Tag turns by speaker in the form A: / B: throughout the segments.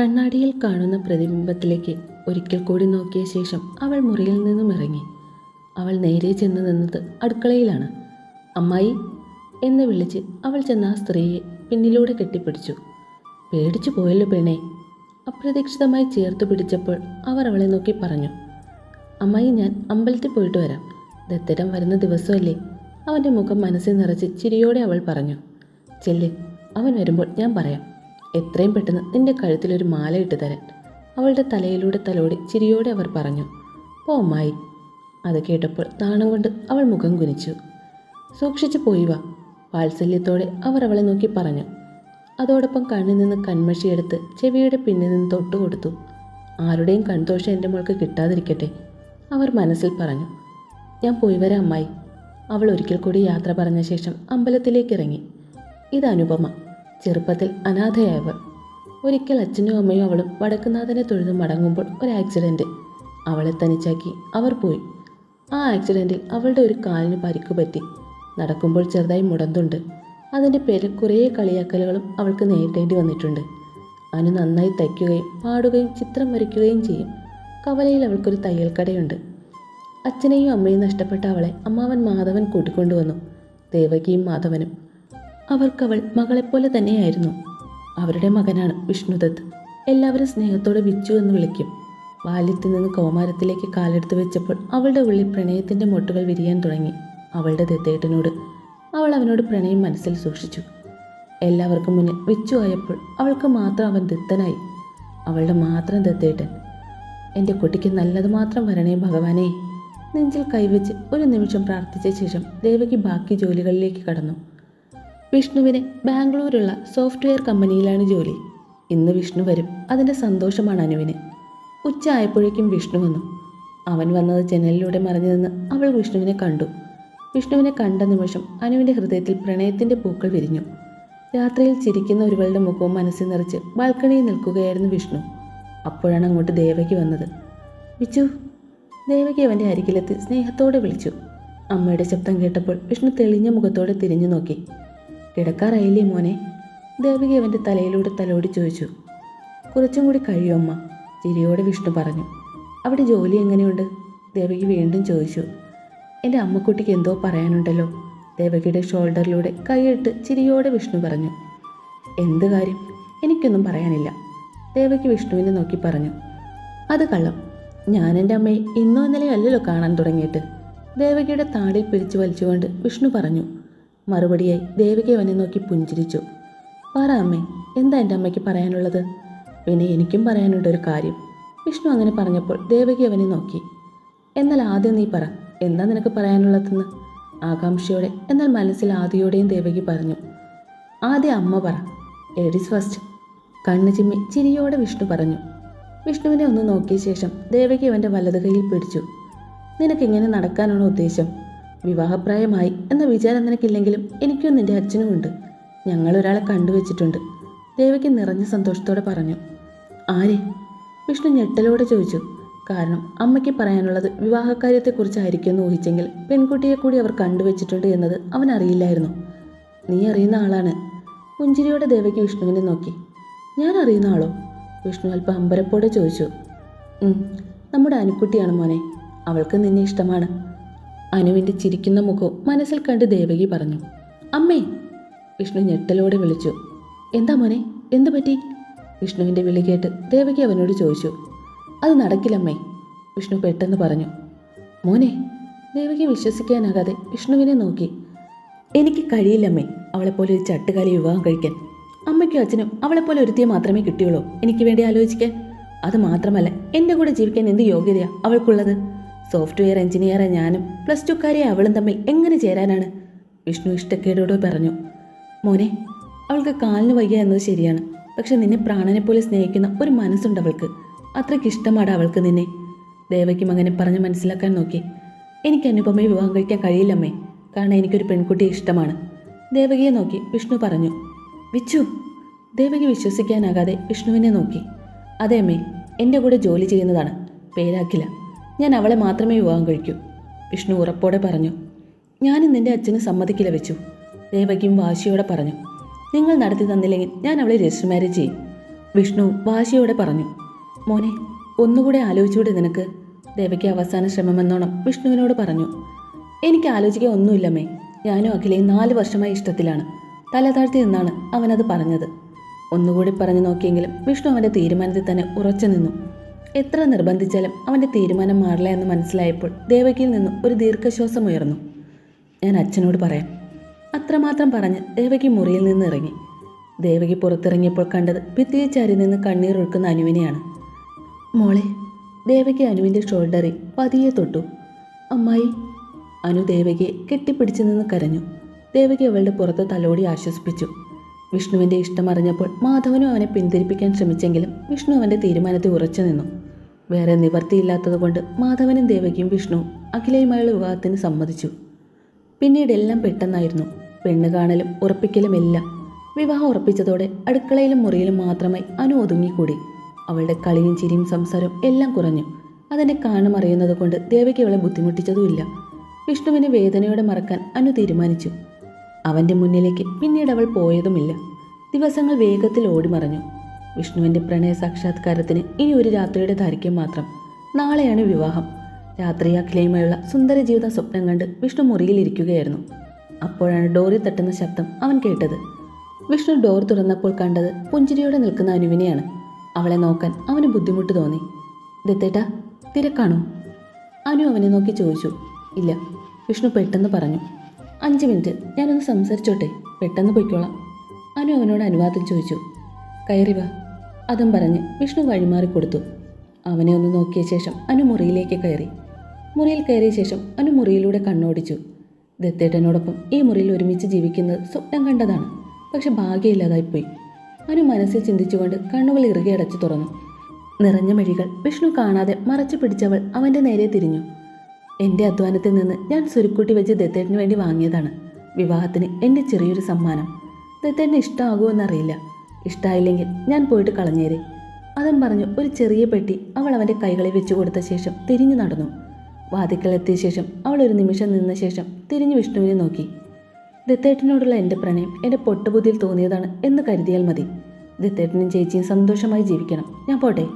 A: കണ്ണാടിയിൽ കാണുന്ന പ്രതിബിംബത്തിലേക്ക് ഒരിക്കൽ കൂടി നോക്കിയ ശേഷം അവൾ മുറിയിൽ നിന്നും ഇറങ്ങി. അവൾ നേരെ ചെന്ന് നിന്നത് അടുക്കളയിലാണ്. അമ്മായി എന്ന് വിളിച്ച് അവൾ ചെന്ന ആ സ്ത്രീയെ പിന്നിലൂടെ കെട്ടിപ്പിടിച്ചു. പേടിച്ചു പോയല്ലോ പെണ്ണെ അപ്രതീക്ഷിതമായി ചേർത്ത് പിടിച്ചപ്പോൾ അവർ അവളെ നോക്കി പറഞ്ഞു. അമ്മായി ഞാൻ അമ്പലത്തിൽ പോയിട്ട് വരാം. ദത്തരം വരുന്ന ദിവസമല്ലേ? അവന്റെ മുഖം മനസ്സിൽ നിറച്ച് ചിരിയോടെ അവൾ പറഞ്ഞു. ചെല്ല് അവൻ വരുമ്പോൾ ഞാൻ പറയാം. എത്രയും പെട്ടെന്ന് നിന്റെ കഴുത്തിലൊരു മാല ഇട്ട് തരാൻ. അവളുടെ തലയിലൂടെ തലോടി ചിരിയോടെ അവർ പറഞ്ഞു പോമായി അത് കേട്ടപ്പോൾ നാണം കൊണ്ട് അവൾ മുഖം കുനിച്ചു. സൂക്ഷിച്ചു പോയി വാ വാത്സല്യത്തോടെ അവർ അവളെ നോക്കി പറഞ്ഞു. അതോടൊപ്പം കണ്ണിൽ നിന്ന് കൺമഷിയെടുത്ത് ചെവിയുടെ പിന്നിൽ നിന്ന് തൊട്ടുകൊടുത്തു ആരുടെയും കൺദോഷം എന്റെ മോൾക്ക് കിട്ടാതിരിക്കട്ടെ അവർ മനസ്സിൽ പറഞ്ഞു. ഞാൻ പോയി വരാം അമ്മായി. അവൾ ഒരിക്കൽ കൂടി യാത്ര പറഞ്ഞ ശേഷം അമ്പലത്തിലേക്ക് ഇറങ്ങി. ഇത് അനുപമ. ചെറുപ്പത്തിൽ അനാഥയായവർ ഒരിക്കൽ അച്ഛനും അമ്മയും അവളും വടക്കുനാഥനെ തൊഴുത് മടങ്ങുമ്പോൾ ഒരു ആക്സിഡന്റ് അവളെ തനിച്ചാക്കി അവർ പോയി. ആ ആക്സിഡന്റിൽ അവളുടെ ഒരു കാലിന് പരിക്ക് പറ്റി. നടക്കുമ്പോൾ ചെറുതായി മുടന്തുണ്ട്. അതിന്റെ പേരിൽ കുറേ കളിയാക്കലുകളും അവൾക്ക് നേരിടേണ്ടി വന്നിട്ടുണ്ട്. അനു നന്നായി തയ്ക്കുകയും പാടുകയും ചിത്രം വരയ്ക്കുകയും ചെയ്യും. കവലയിൽ അവൾക്കൊരു തയ്യൽക്കടയുണ്ട്. അച്ഛനെയും അമ്മയും നഷ്ടപ്പെട്ട അവളെ അമ്മാവൻ മാധവൻ കൂട്ടിക്കൊണ്ടുവന്നു. ദേവകിയും മാധവനും അവർക്കവൾ മകളെപ്പോലെ തന്നെയായിരുന്നു. അവരുടെ മകനാണ് വിഷ്ണുദത്ത്. എല്ലാവരും സ്നേഹത്തോടെ വിച്ചു എന്ന് വിളിക്കും. ബാല്യത്തിൽ നിന്ന് കൗമാരത്തിലേക്ക് കാലെടുത്ത് വെച്ചപ്പോൾ അവളുടെ ഉള്ളിൽ പ്രണയത്തിന്റെ മൊട്ടുകൾ വിരിയാൻ തുടങ്ങി. അവളുടെ ദത്തേട്ടനോട് അവൾ അവനോട് പ്രണയം മനസ്സിൽ സൂക്ഷിച്ചു. എല്ലാവർക്കും മുന്നിൽ വിച്ചു ആയപ്പോൾ അവൾക്ക് മാത്രം അവൻ ദത്തനായി. അവളുടെ മാത്രം ദത്തേട്ടൻ. എന്റെ കുട്ടിക്ക് നല്ലത് മാത്രം വരണേ ഭഗവാനെ. നെഞ്ചിൽ കൈവച്ച് ഒരു നിമിഷം പ്രാർത്ഥിച്ച ശേഷം ദേവകി ബാക്കി ജോലികളിലേക്ക് കടന്നു. വിഷ്ണുവിന് ബാംഗ്ലൂരുള്ള സോഫ്റ്റ്വെയർ കമ്പനിയിലാണ് ജോലി. ഇന്ന് വിഷ്ണു വരും. അതിന്റെ സന്തോഷമാണ് അനുവിന്. ഉച്ച ആയപ്പോഴേക്കും വിഷ്ണു വന്നു. അവൻ വന്നത് ജനലിലൂടെ മറിഞ്ഞു നിന്ന് അവൾ വിഷ്ണുവിനെ കണ്ടു. വിഷ്ണുവിനെ കണ്ട നിമിഷം അനുവിന്റെ ഹൃദയത്തിൽ പ്രണയത്തിന്റെ പൂക്കൾ വിരിഞ്ഞു. രാത്രിയിൽ ചിരിക്കുന്ന ഒരുവളുടെ മുഖവും മനസ്സിൽ നിറച്ച് ബാൽക്കണിയിൽ നിൽക്കുകയായിരുന്നു വിഷ്ണു. അപ്പോഴാണ് അങ്ങോട്ട് ദേവകി വന്നത്. വിച്ചു ദേവകി അവന്റെ അരികിലെത്തി സ്നേഹത്തോടെ വിളിച്ചു. അമ്മയുടെ ശബ്ദം കേട്ടപ്പോൾ വിഷ്ണു തെളിഞ്ഞ മുഖത്തോടെ തിരിഞ്ഞു നോക്കി. കിടക്കാറായില്ലേ മോനെ. ദേവിക അവന്റെ തലയിലൂടെ തലോടി ചോദിച്ചു. കുറച്ചും കൂടി കഴിയും അമ്മ? ചിരിയോടെ വിഷ്ണു പറഞ്ഞു. അവിടെ ജോലി എങ്ങനെയുണ്ട്? ദേവകി വീണ്ടും ചോദിച്ചു. എന്റെ അമ്മക്കുട്ടിക്ക് എന്തോ പറയാനുണ്ടല്ലോ. ദേവകിയുടെ ഷോൾഡറിലൂടെ കൈയിട്ട് ചിരിയോടെ വിഷ്ണു പറഞ്ഞു. എന്ത് കാര്യം? എനിക്കൊന്നും പറയാനില്ല. ദേവകി വിഷ്ണുവിനെ നോക്കി പറഞ്ഞു. അത് കള്ളം. ഞാൻ എന്റെ അമ്മയെ ഇന്നോ ഇന്നലെ അല്ലല്ലോ കാണാൻ തുടങ്ങിയിട്ട്. ദേവകിയുടെ താടിൽ പിടിച്ചു വലിച്ചുകൊണ്ട് വിഷ്ണു പറഞ്ഞു. മറുപടിയായി ദേവിക അവനെ നോക്കി പുഞ്ചിരിച്ചു. പറ അമ്മേ എന്താ എന്റെ അമ്മയ്ക്ക് പറയാനുള്ളത്? പിന്നെ എനിക്കും പറയാനുണ്ട് ഒരു കാര്യം. വിഷ്ണു അങ്ങനെ പറഞ്ഞപ്പോൾ ദേവകി അവനെ നോക്കി. എന്നാൽ ആദ്യം നീ പറ എന്താ നിനക്ക് പറയാനുള്ളതെന്ന്? ആകാംക്ഷയോടെ എന്നാൽ മനസ്സിൽ ആദിയോടെയും ദേവകി പറഞ്ഞു. ആദ്യം അമ്മ പറ ലേഡീസ് ഫസ്റ്റ്. കണ്ണു ചിമ്മി ചിരിയോടെ വിഷ്ണു പറഞ്ഞു. വിഷ്ണുവിനെ ഒന്ന് നോക്കിയ ശേഷം ദേവകി അവന്റെ വലത് കൈയിൽ പിടിച്ചു നിനക്കിങ്ങനെ നടക്കാനാണോ ഉദ്ദേശം? വിവാഹപ്രായമായി എന്ന വിചാരം നിനക്കില്ലെങ്കിലും എനിക്കും നിന്റെ അച്ഛനും ഉണ്ട്. ഞങ്ങൾ ഒരാളെ കണ്ടുവച്ചിട്ടുണ്ട്. ദേവയ്ക്ക് നിറഞ്ഞ സന്തോഷത്തോടെ പറഞ്ഞു. ആരെ? വിഷ്ണു ഞെട്ടലോടെ ചോദിച്ചു. കാരണം അമ്മയ്ക്ക് പറയാനുള്ളത് വിവാഹകാര്യത്തെക്കുറിച്ചായിരിക്കും എന്ന് ഊഹിച്ചെങ്കിൽ പെൺകുട്ടിയെ കൂടി അവർ കണ്ടുവച്ചിട്ടുണ്ട് എന്നത് അവൻ അറിയില്ലായിരുന്നു. നീ അറിയുന്ന ആളാണ്. പുഞ്ചിരിയോടെ ദേവയ്ക്ക് വിഷ്ണുവിനെ നോക്കി. ഞാൻ അറിയുന്ന ആളോ? വിഷ്ണു അല്പം അമ്പരപ്പോടെ ചോദിച്ചു. നമ്മുടെ അനുക്കുട്ടിയാണ് മോനെ. അവൾക്ക് നിന്നെ ഇഷ്ടമാണ്. അനുവിന്റെ ചിരിക്കുന്ന മുഖം മനസ്സിൽ കണ്ട് ദേവകി പറഞ്ഞു അമ്മേ വിഷ്ണു ഞെട്ടലോടെ വിളിച്ചു എന്താ മോനെ എന്തു പറ്റി? വിഷ്ണുവിന്റെ വിളി കേട്ട് ദേവകി അവനോട് ചോദിച്ചു അത് നടക്കില്ലമ്മേ വിഷ്ണു പെട്ടെന്ന് പറഞ്ഞു മോനെ ദേവകി വിശ്വസിക്കാനാകാതെ വിഷ്ണുവിനെ നോക്കി എനിക്ക് കഴിയില്ലമ്മേ അവളെപ്പോലെ ഒരു ചട്ടുകാലി വിവാഹം കഴിക്കാൻ. അമ്മയ്ക്കും അച്ഛനും അവളെപ്പോലെ ഒരുത്തിയെ മാത്രമേ കിട്ടിയുള്ളൂ. എനിക്ക് വേണ്ടി ആലോചിക്കാൻ. അത് മാത്രമല്ല എന്റെ കൂടെ ജീവിക്കാൻ എന്ത് യോഗ്യതയാണ് അവൾക്കുള്ളത്? സോഫ്റ്റ്വെയർ എഞ്ചിനീയറെ ഞാനും പ്ലസ് ടുക്കാരെ അവളും തമ്മിൽ എങ്ങനെ ചേരാനാണ്? വിഷ്ണു ഇഷ്ടക്കേടോട് പറഞ്ഞു. മോനെ അവൾക്ക് കാലിന് വയ്യ എന്നത് ശരിയാണ്. പക്ഷെ നിന്നെ പ്രാണനെപ്പോലെ സ്നേഹിക്കുന്ന ഒരു മനസ്സുണ്ട് അവൾക്ക്. അത്രയ്ക്ക് ഇഷ്ടമാണ് അവൾക്ക് നിന്നെ. ദേവയ്ക്ക് മകനെ പറഞ്ഞ് മനസ്സിലാക്കാൻ നോക്കി. എനിക്ക് അനുപമയെ വിവാഹം കഴിക്കാൻ കഴിയില്ലമ്മേ. കാരണം എനിക്കൊരു പെൺകുട്ടിയെ ഇഷ്ടമാണ്. ദേവകിയെ നോക്കി വിഷ്ണു പറഞ്ഞു. വിച്ചു ദേവകി വിശ്വസിക്കാനാകാതെ വിഷ്ണുവിനെ നോക്കി. അതെ അമ്മേ എന്റെ കൂടെ ജോലി ചെയ്യുന്നതാണ്. പേരാക്കില്ല. ഞാൻ അവളെ മാത്രമേ വിവാഹം കഴിക്കൂ. വിഷ്ണു ഉറപ്പോടെ പറഞ്ഞു. ഞാനും നിന്റെ അച്ഛന് സമ്മതിക്കില്ല വെച്ചു. ദേവകിയും വാശിയോടെ പറഞ്ഞു. നിങ്ങൾ നടത്തി തന്നില്ലെങ്കിൽ ഞാൻ അവളെ രജിസ്റ്റർ മാരേജ് ചെയ്യും. വിഷ്ണു വാശിയോടെ പറഞ്ഞു. മോനെ ഒന്നുകൂടെ ആലോചിച്ചുകൂടെ നിനക്ക്. ദേവയ്ക്ക് അവസാന ശ്രമമെന്നോണം വിഷ്ണുവിനോട് പറഞ്ഞു. എനിക്ക് ആലോചിക്കാൻ ഒന്നുമില്ലമ്മേ ഞാനും അഖിലയും നാല് വർഷമായി ഇഷ്ടത്തിലാണ്. തല താഴ്ത്തി നിന്നാണ് അവനത് പറഞ്ഞത്. ഒന്നുകൂടി പറഞ്ഞു നോക്കിയെങ്കിലും വിഷ്ണു അവന്റെ തീരുമാനത്തിൽ തന്നെ ഉറച്ചു നിന്നു. എത്ര നിർബന്ധിച്ചാലും അവന്റെ തീരുമാനം മാറില്ല എന്ന് മനസ്സിലായപ്പോൾ ദേവകിയിൽ നിന്നും ഒരു ദീർഘശ്വാസം ഉയർന്നു. ഞാൻ അച്ഛനോട് പറയാം. അത്രമാത്രം പറഞ്ഞ് ദേവകി മുറിയിൽ നിന്ന് ഇറങ്ങി. ദേവകി പുറത്തിറങ്ങിയപ്പോൾ കണ്ടത് ഭിത്തിയെ ചാരി നിന്ന് കണ്ണീർ ഒഴുക്കുന്ന അനുവിനെയാണ്. മോളെ ദേവകി അനുവിന്റെ ഷോൾഡറിൽ പതിയെ തൊട്ടു. അമ്മായി അനു ദേവകിയെ കെട്ടിപ്പിടിച്ചു നിന്ന് കരഞ്ഞു. ദേവകി അവളുടെ പുറത്ത് തലോടി ആശ്വസിപ്പിച്ചു. വിഷ്ണുവിന്റെ ഇഷ്ടം അറിഞ്ഞപ്പോൾ മാധവനും അവനെ പിന്തിരിപ്പിക്കാൻ ശ്രമിച്ചെങ്കിലും വിഷ്ണു അവന്റെ തീരുമാനത്തെ ഉറച്ചു നിന്നു. വേറെ നിവർത്തിയില്ലാത്തതുകൊണ്ട് മാധവനും ദേവകിയും വിഷ്ണുവും അഖിലയുമായുള്ള വിവാഹത്തിന് സമ്മതിച്ചു. പിന്നീട് എല്ലാം പെട്ടെന്നായിരുന്നു. പെണ്ണ് കാണലും ഉറപ്പിക്കലും എല്ലാം. വിവാഹം ഉറപ്പിച്ചതോടെ അടുക്കളയിലും മുറിയിലും മാത്രമായി അനു ഒതുങ്ങിക്കൂടി. അവളുടെ കളിയും ചിരിയും സംസാരവും എല്ലാം കുറഞ്ഞു. അതിനെ കാണുമറിയുന്നത് കൊണ്ട് ദേവയ്ക്ക് അവളെ ബുദ്ധിമുട്ടിച്ചതുമില്ല. വിഷ്ണുവിനെ വേദനയോടെ മറക്കാൻ അനു തീരുമാനിച്ചു. അവന്റെ മുന്നിലേക്ക് പിന്നീട് അവൾ പോയതുമില്ല. ദിവസങ്ങൾ വേഗത്തിൽ ഓടിമറഞ്ഞു. വിഷ്ണുവിന്റെ പ്രണയ സാക്ഷാത്കാരത്തിന് ഇനി ഒരു രാത്രിയുടെ ദൈർഘ്യം മാത്രം. നാളെയാണ് വിവാഹം. രാത്രി അഖിലയുമായുള്ള സുന്ദര ജീവിത സ്വപ്നം കണ്ട് വിഷ്ണു മുറിയിലിരിക്കുകയായിരുന്നു അപ്പോഴാണ് ഡോറി തട്ടുന്ന ശബ്ദം അവൻ കേട്ടത്. വിഷ്ണു ഡോർ തുറന്നപ്പോൾ കണ്ടത് പുഞ്ചിരിയോടെ നിൽക്കുന്ന അനുവിനെയാണ്. അവളെ നോക്കാൻ അവന് ബുദ്ധിമുട്ട് തോന്നി. ദത്തേട്ടാ തിരക്കാണോ? അനു അവനെ നോക്കി ചോദിച്ചു. ഇല്ല വിഷ്ണു പെട്ടെന്ന് പറഞ്ഞു. അഞ്ച് മിനിറ്റ്. ഞാനൊന്ന് സംസാരിച്ചോട്ടെ. പെട്ടെന്ന് പൊയ്ക്കോളാം. അനു അവനോട് അനുവാദം ചോദിച്ചു. കയറി വാ. അതും പറഞ്ഞ് വിഷ്ണു വഴിമാറി കൊടുത്തു. അവനെ ഒന്ന് നോക്കിയ ശേഷം അനു മുറിയിലേക്ക് കയറി. മുറിയിൽ കയറിയ ശേഷം അനു മുറിയിലൂടെ കണ്ണോടിച്ചു. ദത്തേട്ടനോടൊപ്പം ഈ മുറിയിൽ ഒരുമിച്ച് ജീവിക്കുന്നത് സ്വപ്നം കണ്ടതാണ്. പക്ഷെ ഭാഗ്യമില്ലാതായിപ്പോയി അനു മനസ്സിൽ ചിന്തിച്ചുകൊണ്ട് കണ്ണുകൾ ഇറുകെ അടച്ചു തുറന്നു. നിറഞ്ഞ മെഴികൾ വിഷ്ണു കാണാതെ മറച്ചു പിടിച്ചവൾ അവന്റെ നേരെ തിരിഞ്ഞു. എന്റെ അധ്വാനത്തിൽ നിന്ന് ഞാൻ സുരുക്കൂട്ടി വെച്ച് ദത്തേട്ടിന് വേണ്ടി വാങ്ങിയതാണ്. വിവാഹത്തിന് എന്റെ ചെറിയൊരു സമ്മാനം. ദത്തേട്ടിന് ഇഷ്ടമാകുമെന്നറിയില്ല ഇഷ്ടമായില്ലെങ്കിൽ ഞാൻ പോയിട്ട് കളഞ്ഞേരെ. അതും പറഞ്ഞു ഒരു ചെറിയ പെട്ടി അവൾ അവന്റെ കൈകളിൽ വെച്ചു കൊടുത്ത ശേഷം തിരിഞ്ഞു നടന്നു. വാതിക്കലെത്തിയ ശേഷം അവൾ ഒരു നിമിഷം നിന്ന ശേഷം തിരിഞ്ഞു വിഷ്ണുവിനെ നോക്കി. ദത്തേട്ടനോടുള്ള എന്റെ പ്രണയം എന്റെ പൊട്ടുബുദ്ധിയിൽ തോന്നിയതാണ് എന്ന് കരുതിയാൽ മതി. ദത്തേട്ടനും ചേച്ചിയും സന്തോഷമായി ജീവിക്കണം. ഞാൻ പോട്ടെ.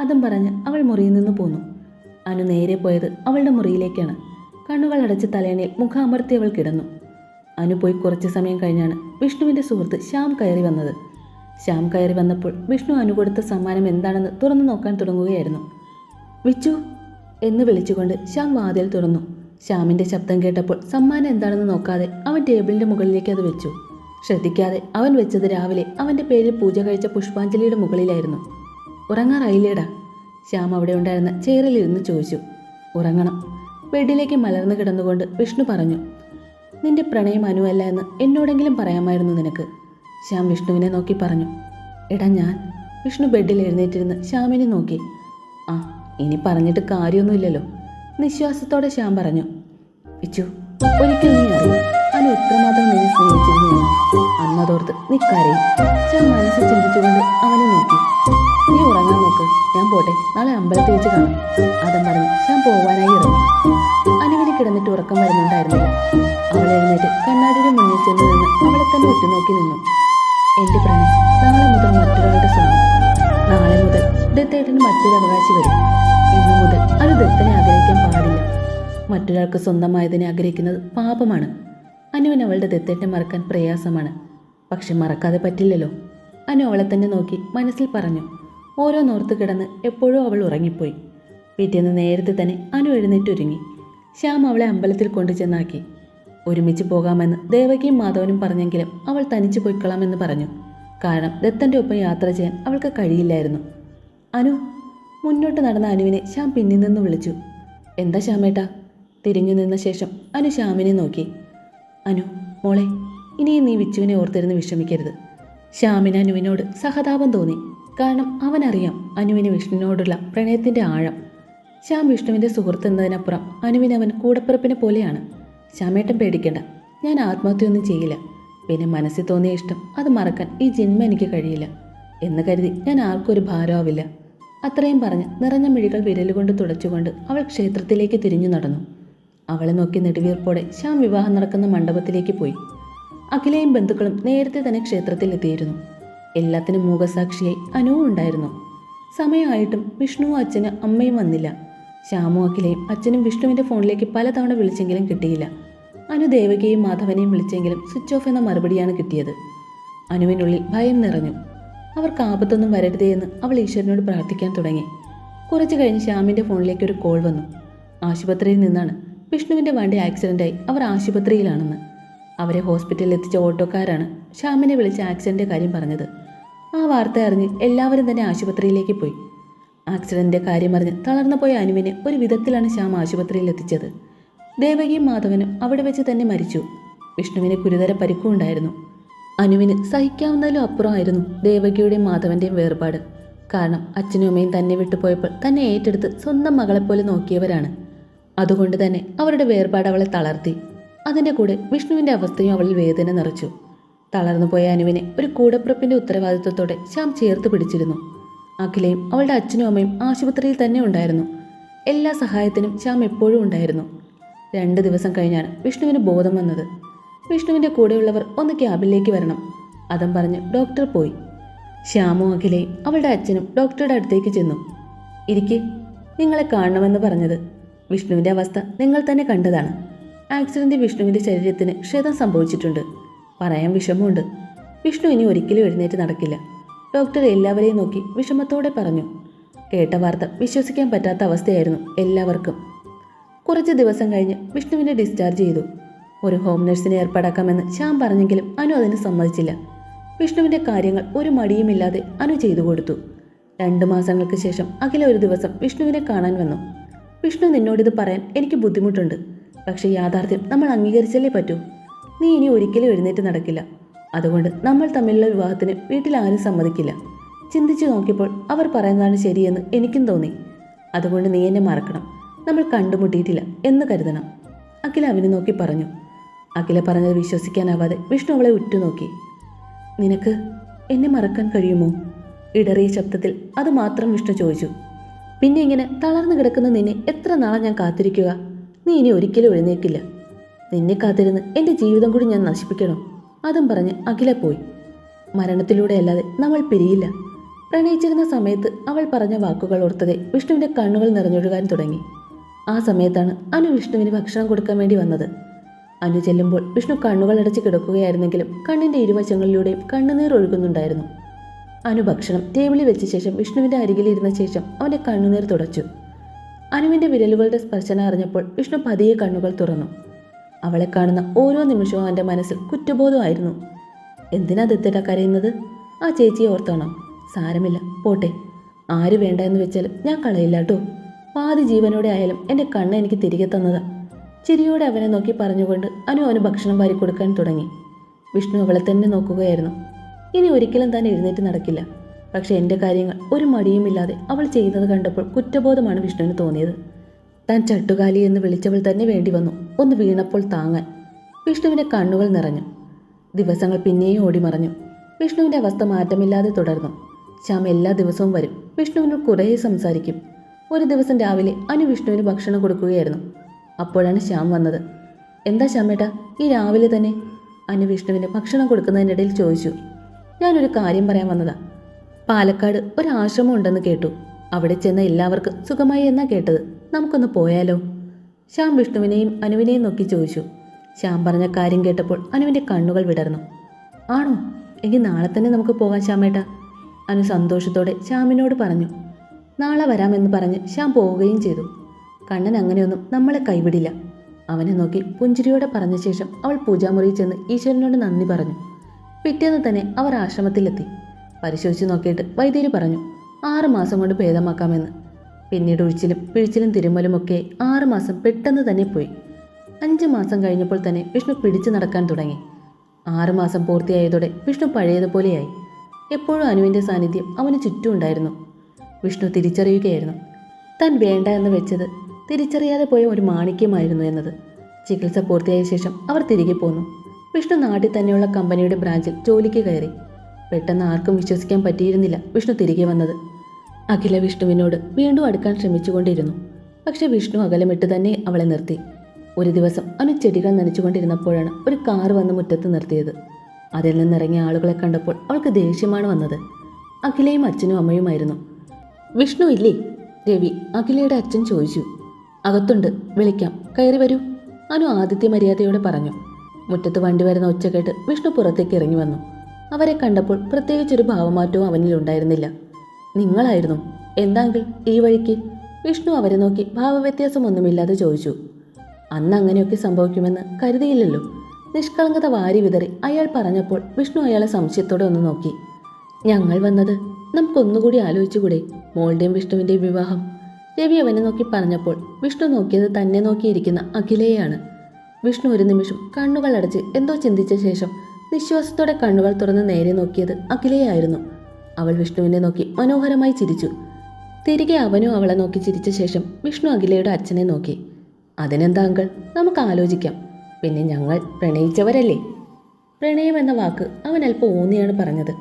A: അതും പറഞ്ഞ് അവൾ മുറിയിൽ നിന്ന് പോന്നു. അനു നേരെ പോയത് അവളുടെ മുറിയിലേക്കാണ്. കണ്ണുകൾ അടച്ച് തലേണയിൽ മുഖാമർത്തി അവൾ കിടന്നു. അനു പോയി കുറച്ച് സമയം കഴിഞ്ഞാണ് വിഷ്ണുവിന്റെ സുഹൃത്ത് ശ്യാം കയറി വന്നത്. ശ്യാം കയറി വന്നപ്പോൾ വിഷ്ണു അനു കൊടുത്ത സമ്മാനം എന്താണെന്ന് തുറന്നു നോക്കാൻ തുടങ്ങുകയായിരുന്നു. വിച്ചു എന്ന് വിളിച്ചുകൊണ്ട് ശ്യാം വാതിൽ തുറന്നു. ശ്യാമിന്റെ ശബ്ദം കേട്ടപ്പോൾ സമ്മാനം എന്താണെന്ന് നോക്കാതെ അവൻ ടേബിളിന്റെ മുകളിലേക്ക് അത് വെച്ചു. ശ്രദ്ധിക്കാതെ അവൻ വെച്ചത് രാവിലെ അവന്റെ പേരിൽ പൂജ കഴിച്ച പുഷ്പാഞ്ജലിയുടെ മുകളിലായിരുന്നു. ഉറങ്ങാറായില്ലേടാ. ശ്യാം അവിടെ ഉണ്ടായിരുന്ന ചേറിൽ ഇരുന്ന് ചോദിച്ചു ഉറങ്ങണം. ബെഡിലേക്ക് മലർന്നു കിടന്നുകൊണ്ട് വിഷ്ണു പറഞ്ഞു നിന്റെ പ്രണയം അനുവല്ല എന്ന് എന്നോടെങ്കിലും പറയാമായിരുന്നു നിനക്ക്. ശ്യാം വിഷ്ണുവിനെ നോക്കി പറഞ്ഞു എടാ ഞാൻ. വിഷ്ണു ബെഡിൽ എഴുന്നേറ്റിരുന്ന് ശ്യാമിനെ നോക്കി ആ ഇനി പറഞ്ഞിട്ട് കാര്യമൊന്നുമില്ലല്ലോ. നിശ്വാസത്തോടെ ശ്യാം പറഞ്ഞു വിച്ചു ഒരിക്കൽ നീ അനു എത്രമാത്രം നിന്നെ സ്നേഹിച്ചിരുന്നു. അന്നതോർത്ത് നീ കരയും ഞാൻ മനസ്സിൽ ചിന്തിച്ചുകൊണ്ട് അവനെ നോക്കി. നീ ഉറങ്ങാൻ നോക്ക്. ഞാൻ പോട്ടെ. നാളെ അമ്പലത്തിൽ വെച്ച് കാണാം. അതും പറഞ്ഞു ഞാൻ പോവാനായി ഇറങ്ങി. അനുവിന് കിടന്നിട്ട് ഉറക്കം വരുന്നുണ്ടായിരുന്നില്ല. അവൾ എഴുന്നേറ്റ് കണ്ണാടിയുടെ മുന്നിൽ ചെന്ന് നിന്ന് അവളെ തന്നെ ഉറ്റുനോക്കി നിന്നു. എന്റെ പ്രണയം നാളെ മുതൽ മറ്റൊരാളുടെ സ്വന്തം നാളെ മുതൽ ദത്തേട്ടന് മറ്റൊരു അവകാശി വരും. ഇന്നു മുതൽ അത് ദത്തനെ ആഗ്രഹിക്കാൻ പാടില്ല. മറ്റൊരാൾക്ക് സ്വന്തമായതിനെ ആഗ്രഹിക്കുന്നത് പാപമാണ്. അനുവിന് അവളുടെ ദത്തേട്ടനെ മറക്കാൻ പ്രയാസമാണ്. പക്ഷെ മറക്കാതെ പറ്റില്ലല്ലോ. അനു അവളെ തന്നെ നോക്കി മനസ്സിൽ പറഞ്ഞു. ഓരോ നോർത്ത് കിടന്ന് എപ്പോഴും അവൾ ഉറങ്ങിപ്പോയി. പിറ്റേന്ന് നേരത്തെ തന്നെ അനു എഴുന്നേറ്റൊരുങ്ങി. ശ്യാം അവളെ അമ്പലത്തിൽ കൊണ്ടുചെന്നാക്കി ഒരുമിച്ച് പോകാമെന്ന് ദേവകിയും മാധവനും പറഞ്ഞെങ്കിലും അവൾ തനിച്ചു പോയിക്കളാമെന്ന് പറഞ്ഞു. കാരണം ദത്തന്റെ ഒപ്പം യാത്ര ചെയ്യാൻ അവൾക്ക് കഴിയില്ലായിരുന്നു. അനു മുന്നോട്ട് നടന്ന അനുവിനെ ശ്യാം പിന്നിൽ നിന്ന് വിളിച്ചു. എന്താ ശ്യാമേട്ടാ? തിരിഞ്ഞു നിന്ന ശേഷം അനു ശ്യാമിനെ നോക്കി. അനു മോളെ ഇനിയും നീ വിച്ചുവിനെ ഓർത്തിരുന്ന് വിഷമിക്കരുത്. ശ്യാമിന് അനുവിനോട് സഹതാപം തോന്നി. കാരണം അവനറിയാം അനുവിന് വിഷ്ണുവിനോടുള്ള പ്രണയത്തിന്റെ ആഴം. ശ്യാം വിഷ്ണുവിന്റെ സുഹൃത്ത് എന്നതിനപ്പുറം അനുവിന് അവൻ കൂടപ്പിറപ്പിനെ പോലെയാണ്. ശ്യാമേട്ടൻ പേടിക്കേണ്ട ഞാൻ ആത്മഹത്യയൊന്നും ചെയ്യില്ല. പിന്നെ മനസ്സിൽ തോന്നിയ ഇഷ്ടം അത് മറക്കാൻ ഈ ജന്മം എനിക്ക് കഴിയില്ല. എന്ന് കരുതി ഞാൻ ആർക്കും ഒരു ഭാരമാവില്ല അത്രയും പറഞ്ഞ് നിറഞ്ഞ മിഴികൾ വിരലുകൊണ്ട് തുടച്ചുകൊണ്ട് അവൾ ക്ഷേത്രത്തിലേക്ക് തിരിഞ്ഞു നടന്നു. അവളെ നോക്കി നെടുവീർപ്പോടെ ശ്യാം വിവാഹം നടക്കുന്ന മണ്ഡപത്തിലേക്ക് പോയി. അഖിലയും ബന്ധുക്കളും നേരത്തെ തന്നെ ക്ഷേത്രത്തിൽ എത്തിയിരുന്നു എല്ലാത്തിനും മൂകസാക്ഷിയായി അനുവും ഉണ്ടായിരുന്നു. സമയമായിട്ടും വിഷ്ണുവും അച്ഛന് അമ്മയും വന്നില്ല. ശ്യാമും അഖിലയും അച്ഛനും വിഷ്ണുവിന്റെ ഫോണിലേക്ക് പലതവണ വിളിച്ചെങ്കിലും കിട്ടിയില്ല. അനു ദേവകയും മാധവനെയും വിളിച്ചെങ്കിലും സ്വിച്ച് ഓഫ് എന്ന മറുപടിയാണ് കിട്ടിയത്. അനുവിനുള്ളിൽ ഭയം നിറഞ്ഞു. അവർക്ക് ആപത്തൊന്നും വരരുതേ എന്ന് അവൾ ഈശ്വരനോട് പ്രാർത്ഥിക്കാൻ തുടങ്ങി. കുറച്ചു കഴിഞ്ഞ് ശ്യാമിന്റെ ഫോണിലേക്ക് ഒരു കോൾ വന്നു. ആശുപത്രിയിൽ നിന്നാണ് വിഷ്ണുവിന്റെ വണ്ടി ആക്സിഡന്റായി അവർ ആശുപത്രിയിലാണെന്ന്. അവരെ ഹോസ്പിറ്റലിൽ എത്തിച്ച ഓട്ടോക്കാരാണ് ശ്യാമിനെ വിളിച്ച് ആക്സിഡന്റെ കാര്യം പറഞ്ഞത്. ആ വാർത്ത അറിഞ്ഞ് എല്ലാവരും തന്നെ ആശുപത്രിയിലേക്ക് പോയി. ആക്സിഡന്റിന്റെ കാര്യം അറിഞ്ഞ് തളർന്നു പോയ അനുവിനെ ഒരു വിധത്തിലാണ് ശ്യാം ആശുപത്രിയിൽ എത്തിച്ചത്. ദേവകിയും മാധവനും അവിടെ വെച്ച് തന്നെ മരിച്ചു. വിഷ്ണുവിന് ഗുരുതര പരിക്കും ഉണ്ടായിരുന്നു. അനുവിന് സഹിക്കാവുന്നതിലും അപ്പുറമായിരുന്നു ദേവകിയുടെയും മാധവന്റെയും വേർപാട്. കാരണം അച്ഛനും അമ്മയും തന്നെ വിട്ടുപോയപ്പോൾ തന്നെ ഏറ്റെടുത്ത് സ്വന്തം മകളെപ്പോലെ നോക്കിയവരാണ്. അതുകൊണ്ട് തന്നെ അവരുടെ വേർപാട് അവളെ തളർത്തി. അതിന്റെ കൂടെ വിഷ്ണുവിന്റെ അവസ്ഥയും അവളിൽ വേദന നിറച്ചു. തളർന്നു പോയ അനുവിനെ ഒരു കൂടപ്പുറപ്പിന്റെ ഉത്തരവാദിത്വത്തോടെ ശ്യാം ചേർത്ത് പിടിച്ചിരുന്നു. അഖിലയും അവളുടെ അച്ഛനും അമ്മയും ആശുപത്രിയിൽ തന്നെ ഉണ്ടായിരുന്നു. എല്ലാ സഹായത്തിനും ശ്യാം എപ്പോഴും ഉണ്ടായിരുന്നു. രണ്ട് ദിവസം കഴിഞ്ഞാണ് വിഷ്ണുവിന് ബോധം വന്നത്. വിഷ്ണുവിന്റെ കൂടെയുള്ളവർ ഒന്ന് ക്യാബിലേക്ക് വരണം. അതം പറഞ്ഞ് ഡോക്ടർ പോയി. ശ്യാമും അഖിലയും അവളുടെ അച്ഛനും ഡോക്ടറുടെ അടുത്തേക്ക് ചെന്നു. ഇരിക്ക് നിങ്ങളെ കാണണമെന്ന് പറഞ്ഞത്. വിഷ്ണുവിന്റെ അവസ്ഥ നിങ്ങൾ തന്നെ കണ്ടതാണ്. ആക്സിഡന്റ് വിഷ്ണുവിന്റെ ശരീരത്തിന് ക്ഷതം സംഭവിച്ചിട്ടുണ്ട്. പറയാൻ വിഷമമുണ്ട്. വിഷ്ണു ഇനി ഒരിക്കലും എഴുന്നേറ്റ് നടക്കില്ല. ഡോക്ടർ എല്ലാവരെയും നോക്കി വിഷമത്തോടെ പറഞ്ഞു. കേട്ട വാർത്ത വിശ്വസിക്കാൻ പറ്റാത്ത അവസ്ഥയായിരുന്നു എല്ലാവർക്കും. കുറച്ച് ദിവസം കഴിഞ്ഞ് വിഷ്ണുവിനെ ഡിസ്ചാർജ് ചെയ്തു. ഒരു ഹോം നഴ്സിനെ ഏർപ്പാടാക്കാമെന്ന് ശ്യാം പറഞ്ഞെങ്കിലും അനു അതിന് സമ്മതിച്ചില്ല. വിഷ്ണുവിന്റെ കാര്യങ്ങൾ ഒരു മടിയുമില്ലാതെ അനു ചെയ്തു കൊടുത്തു. രണ്ട് മാസങ്ങൾക്ക് ശേഷം അഖില ഒരു ദിവസം വിഷ്ണുവിനെ കാണാൻ വന്നു. വിഷ്ണു നിന്നോടിത് പറയാൻ എനിക്ക് ബുദ്ധിമുട്ടുണ്ട്. പക്ഷേ യാഥാർത്ഥ്യം നമ്മൾ അംഗീകരിച്ചല്ലേ പറ്റൂ. നീ ഇനി ഒരിക്കലും എഴുന്നേറ്റ് നടക്കില്ല. അതുകൊണ്ട് നമ്മൾ തമ്മിലുള്ള വിവാഹത്തിന് വീട്ടിൽ ആരും സമ്മതിക്കില്ല. ചിന്തിച്ചു നോക്കിയപ്പോൾ അവർ പറയുന്നതാണ് ശരിയെന്ന് എനിക്കും തോന്നി. അതുകൊണ്ട് നീ എന്നെ മറക്കണം. നമ്മൾ കണ്ടുമുട്ടിയിട്ടില്ല എന്ന് കരുതണം. അഖില അവനെ നോക്കി പറഞ്ഞു. അഖില പറഞ്ഞത് വിശ്വസിക്കാനാവാതെ വിഷ്ണു അവളെ ഉറ്റുനോക്കി. നിനക്ക് എന്നെ മറക്കാൻ കഴിയുമോ? ഇടറിയ ശബ്ദത്തിൽ അതുമാത്രം വിഷ്ണു ചോദിച്ചു. പിന്നെ ഇങ്ങനെ തളർന്നു കിടക്കുന്ന നിന്നെ എത്ര നാളെ ഞാൻ കാത്തിരിക്കുക? നീ ഇനി ഒരിക്കലും എഴുന്നേക്കില്ല. നിന്നെ കാത്തിരുന്ന് എന്റെ ജീവിതം കൂടി ഞാൻ നശിപ്പിക്കണം. അതും പറഞ്ഞ് അഖില പോയി. മരണത്തിലൂടെ അല്ലാതെ നമ്മൾ പിരിയില്ല. പ്രണയിച്ചിരുന്ന സമയത്ത് അവൾ പറഞ്ഞ വാക്കുകൾ ഓർത്തതെ വിഷ്ണുവിന്റെ കണ്ണുകൾ നിറഞ്ഞൊഴുകാൻ തുടങ്ങി. ആ സമയത്താണ് അനു വിഷ്ണുവിന് ഭക്ഷണം കൊടുക്കാൻ വേണ്ടി വന്നത്. അനു ചെല്ലുമ്പോൾ വിഷ്ണു കണ്ണുകൾ അടച്ച് കിടക്കുകയായിരുന്നെങ്കിലും കണ്ണിന്റെ ഇരുവശങ്ങളിലൂടെയും കണ്ണുനീർ ഒഴുകുന്നുണ്ടായിരുന്നു. അനു ഭക്ഷണം ടേബിളിൽ വെച്ച ശേഷം വിഷ്ണുവിന്റെ അരികിലിരുന്ന ശേഷം അവന്റെ കണ്ണുനീർ തുടച്ചു. അനുവിന്റെ വിരലുകളുടെ സ്പർശനം അറിഞ്ഞപ്പോൾ വിഷ്ണു പതിയെ കണ്ണുകൾ തുറന്നു. അവളെ കാണുന്ന ഓരോ നിമിഷവും അവന്റെ മനസ്സിൽ കുറ്റബോധമായിരുന്നു. എന്തിനാ ദത്തിട്ട കരയുന്നത്? ആ ചേച്ചിയെ ഓർത്താണോ? സാരമില്ല പോട്ടെ. ആര് വേണ്ട എന്ന് വെച്ചാലും ഞാൻ കളയില്ല കേട്ടോ. പാതി ജീവനോടെ ആയാലും എന്റെ കണ്ണ് എനിക്ക് തിരികെ തന്നതാ. ചിരിയോടെ അവനെ നോക്കി പറഞ്ഞുകൊണ്ട് അനു അവന് ഭക്ഷണം വാരി കൊടുക്കാൻ തുടങ്ങി. വിഷ്ണു അവളെ തന്നെ നോക്കുകയായിരുന്നു. ഇനി ഒരിക്കലും തന്നെ എഴുന്നേറ്റ് നടക്കില്ല. പക്ഷെ എന്റെ കാര്യങ്ങൾ ഒരു മടിയുമില്ലാതെ അവൾ ചെയ്യുന്നത് കണ്ടപ്പോൾ കുറ്റബോധമാണ് വിഷ്ണുവിന് തോന്നിയത്. താൻ ചട്ടുകാലി എന്ന് വിളിച്ചവൾ തന്നെ വേണ്ടി വന്നു. ഒന്ന് വീണപ്പോൾ താങ്ങാൻ. വിഷ്ണുവിന്റെ കണ്ണുകൾ നിറഞ്ഞു. ദിവസങ്ങൾ പിന്നെയും ഓടിമറഞ്ഞു വിഷ്ണുവിന്റെ അവസ്ഥ മാറ്റമില്ലാതെ തുടർന്നു. ശ്യാം എല്ലാ ദിവസവും വരും. വിഷ്ണുവിനോട് കുറേ സംസാരിക്കും. ഒരു ദിവസം രാവിലെ അനു വിഷ്ണുവിന് ഭക്ഷണം കൊടുക്കുകയായിരുന്നു. അപ്പോഴാണ് ശ്യാം വന്നത്. എന്താ ശ്യാമേട്ടാ ഈ രാവിലെ തന്നെ? അനു വിഷ്ണുവിന് ഭക്ഷണം കൊടുക്കുന്നതിനിടയിൽ ചോദിച്ചു. ഞാനൊരു കാര്യം പറയാൻ വന്നതാ. പാലക്കാട് ഒരു ആശ്രമം ഉണ്ടെന്ന് കേട്ടു. അവിടെ ചെന്ന എല്ലാവർക്കും സുഖമായി എന്നാ കേട്ടത്. നമുക്കൊന്ന് പോയാലോ? ശ്യാം വിഷ്ണുവിനെയും അനുവിനെയും നോക്കി ചോദിച്ചു. ശ്യാം പറഞ്ഞ കാര്യം കേട്ടപ്പോൾ അനുവിന്റെ കണ്ണുകൾ വിടർന്നു. ആണോ? എങ്കിൽ നാളെ തന്നെ നമുക്ക് പോകാം ശ്യാമേട്ട. അനു സന്തോഷത്തോടെ ശ്യാമിനോട് പറഞ്ഞു. നാളെ വരാമെന്ന് പറഞ്ഞ് ശ്യാം പോവുകയും ചെയ്തു. കണ്ണൻ അങ്ങനെയൊന്നും നമ്മളെ കൈവിടില്ല. അവനെ നോക്കി പുഞ്ചിരിയോടെ പറഞ്ഞ ശേഷം അവൾ പൂജാമുറിയിൽ ചെന്ന് ഈശ്വരനോട് നന്ദി പറഞ്ഞു. പിറ്റേന്ന് തന്നെ അവർ ആശ്രമത്തിലെത്തി. പരിശോധിച്ച് നോക്കിയിട്ട് വൈദ്യര് പറഞ്ഞു ആറ് മാസം കൊണ്ട് ഭേദമാക്കാമെന്ന്. പിന്നീട് ഒഴിച്ചിലും പിഴിച്ചിലും തിരുമലുമൊക്കെ ആറ് മാസം പെട്ടെന്ന് തന്നെ പോയി. അഞ്ച് മാസം കഴിഞ്ഞപ്പോൾ തന്നെ വിഷ്ണു പിടിച്ചു നടക്കാൻ തുടങ്ങി. ആറ് മാസം പൂർത്തിയായതോടെ വിഷ്ണു പഴയതുപോലെയായി. എപ്പോഴും അനുവിന്റെ സാന്നിധ്യം അവന് ചുറ്റും ഉണ്ടായിരുന്നു. വിഷ്ണു തിരിച്ചറിയുകയായിരുന്നു. താൻ വേണ്ട എന്ന് വെച്ചത് തിരിച്ചറിയാതെ പോയ ഒരു മാണിക്യമായിരുന്നു എന്നത്. ചികിത്സ പൂർത്തിയായ ശേഷം അവർ തിരികെ പോന്നു. വിഷ്ണു നാട്ടിൽ തന്നെയുള്ള കമ്പനിയുടെ ബ്രാഞ്ചിൽ ജോലിക്ക് കയറി. പെട്ടെന്ന് ആർക്കും വിശ്വസിക്കാൻ പറ്റിയിരുന്നില്ല വിഷ്ണു തിരികെ വന്നത്. അഖില വിഷ്ണുവിനോട് വീണ്ടും അടുക്കാൻ ശ്രമിച്ചുകൊണ്ടിരുന്നു. പക്ഷെ വിഷ്ണു അകലമിട്ട് തന്നെ അവളെ നിർത്തി. ഒരു ദിവസം അനു ചെടികൾ നനച്ചുകൊണ്ടിരുന്നപ്പോഴാണ് ഒരു കാർ വന്ന് മുറ്റത്ത് നിർത്തിയത്. അതിൽ നിന്നിറങ്ങിയ ആളുകളെ കണ്ടപ്പോൾ അവൾക്ക് ദേഷ്യമാണ് വന്നത്. അഖിലയും അച്ഛനും അമ്മയുമായിരുന്നു. വിഷ്ണു ഇല്ലേ? രവി അഖിലയുടെ അച്ഛൻ ചോദിച്ചു. അകത്തുണ്ട്. വിളിക്കാം. കയറി വരൂ അനു ആദിത്യ മര്യാദയോടെ പറഞ്ഞു. മുറ്റത്ത് വണ്ടി വരുന്ന ഒച്ച കേട്ട് വിഷ്ണു പുറത്തേക്ക് ഇറങ്ങി വന്നു. അവരെ കണ്ടപ്പോൾ പ്രത്യേകിച്ചൊരു ഭാവമാറ്റവും അവനിൽ ഉണ്ടായിരുന്നില്ല. നിങ്ങളായിരുന്നു? എന്താങ്കിൽ ഈ വഴിക്ക്? വിഷ്ണു അവരെ നോക്കി ഭാവവ്യത്യാസമൊന്നുമില്ലാതെ ചോദിച്ചു. അന്ന് അങ്ങനെയൊക്കെ സംഭവിക്കുമെന്ന് കരുതിയില്ലല്ലോ? നിഷ്കളങ്കത വാരി വിതറി അയാൾ പറഞ്ഞപ്പോൾ വിഷ്ണു അയാളെ സംശയത്തോടെ ഒന്ന് നോക്കി. ഞങ്ങൾ വന്നത് നമുക്കൊന്നുകൂടി ആലോചിച്ചുകൂടെ മോളുടെയും വിഷ്ണുവിന്റെയും വിവാഹം? രവി അവനെ നോക്കി പറഞ്ഞപ്പോൾ വിഷ്ണു നോക്കിയത് തന്നെ നോക്കിയിരിക്കുന്ന അഖിലയെയാണ്. വിഷ്ണു ഒരു നിമിഷം കണ്ണുകൾ അടച്ച് എന്തോ ചിന്തിച്ച ശേഷം നിശ്വാസത്തോടെ കണ്ണുകൾ തുറന്ന് നേരെ നോക്കിയത് അഖിലയായിരുന്നു. അവൾ വിഷ്ണുവിനെ നോക്കി മനോഹരമായി ചിരിച്ചു. തിരികെ അവനും അവളെ നോക്കി ചിരിച്ച ശേഷം വിഷ്ണു അഖിലയുടെ അച്ഛനെ നോക്കി. അതിനെന്താ അങ്കിൾ? നമുക്ക് ആലോചിക്കാം. പിന്നെ ഞങ്ങൾ പ്രണയിച്ചവരല്ലേ? പ്രണയം എന്ന വാക്ക് അവൻ അല്പം ഊന്നിയാണ് പറഞ്ഞത്.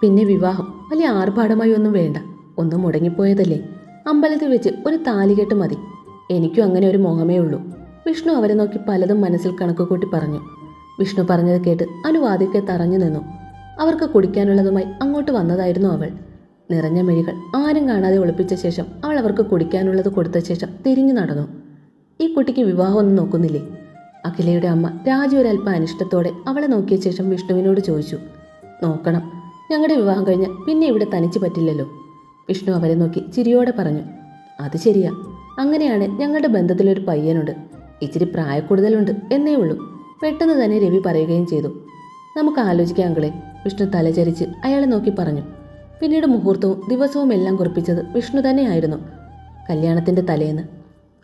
A: പിന്നെ വിവാഹം വലിയ ആർഭാടമായി ഒന്നും വേണ്ട. ഒന്നും മുടങ്ങിപ്പോയതല്ലേ? അമ്പലത്തിൽ വെച്ച് ഒരു താലികെട്ട് മതി. എനിക്കും അങ്ങനെ ഒരു മോഹമേ ഉള്ളൂ. വിഷ്ണു അവരെ നോക്കി പലതും മനസ്സിൽ കണക്കുകൂട്ടി പറഞ്ഞു. വിഷ്ണു പറഞ്ഞത് കേട്ട് അനുവാദിക്കെ തറഞ്ഞു നിന്നു. അവർക്ക് കുടിക്കാനുള്ളതുമായി അങ്ങോട്ട് വന്നതായിരുന്നു അവൾ. നിറഞ്ഞ മെഴികൾ ആരും കാണാതെ ഒളിപ്പിച്ച ശേഷം അവൾ അവർക്ക് കുടിക്കാനുള്ളത് കൊടുത്ത ശേഷം തിരിഞ്ഞു നടന്നു. ഈ കുട്ടിക്ക് വിവാഹമൊന്നും നോക്കുന്നില്ലേ? അഖിലയുടെ അമ്മ രാജു ഒരല്പ അനിഷ്ടത്തോടെ അവളെ നോക്കിയ ശേഷം വിഷ്ണുവിനോട് ചോദിച്ചു. നോക്കണം. ഞങ്ങളുടെ വിവാഹം കഴിഞ്ഞ് പിന്നെ ഇവിടെ തനിച്ച് പറ്റില്ലല്ലോ. വിഷ്ണു അവരെ നോക്കി ചിരിയോടെ പറഞ്ഞു. അത് ശരിയാ. അങ്ങനെയാണ് ഞങ്ങളുടെ ബന്ധത്തിലൊരു പയ്യനുണ്ട്. ഇച്ചിരി പ്രായക്കൂടുതലുണ്ട് എന്നേ ഉള്ളൂ. പെട്ടെന്ന് തന്നെ രവി പറയുകയും ചെയ്തു. നമുക്ക് ആലോചിക്കാം അങ്കളെ വിഷ്ണു തലചരിച്ച് അയാളെ നോക്കി പറഞ്ഞു. പിന്നീട് മുഹൂർത്തവും ദിവസവും എല്ലാം കുറിപ്പിച്ചത് വിഷ്ണു തന്നെയായിരുന്നു. കല്യാണത്തിന്റെ തലേന്ന്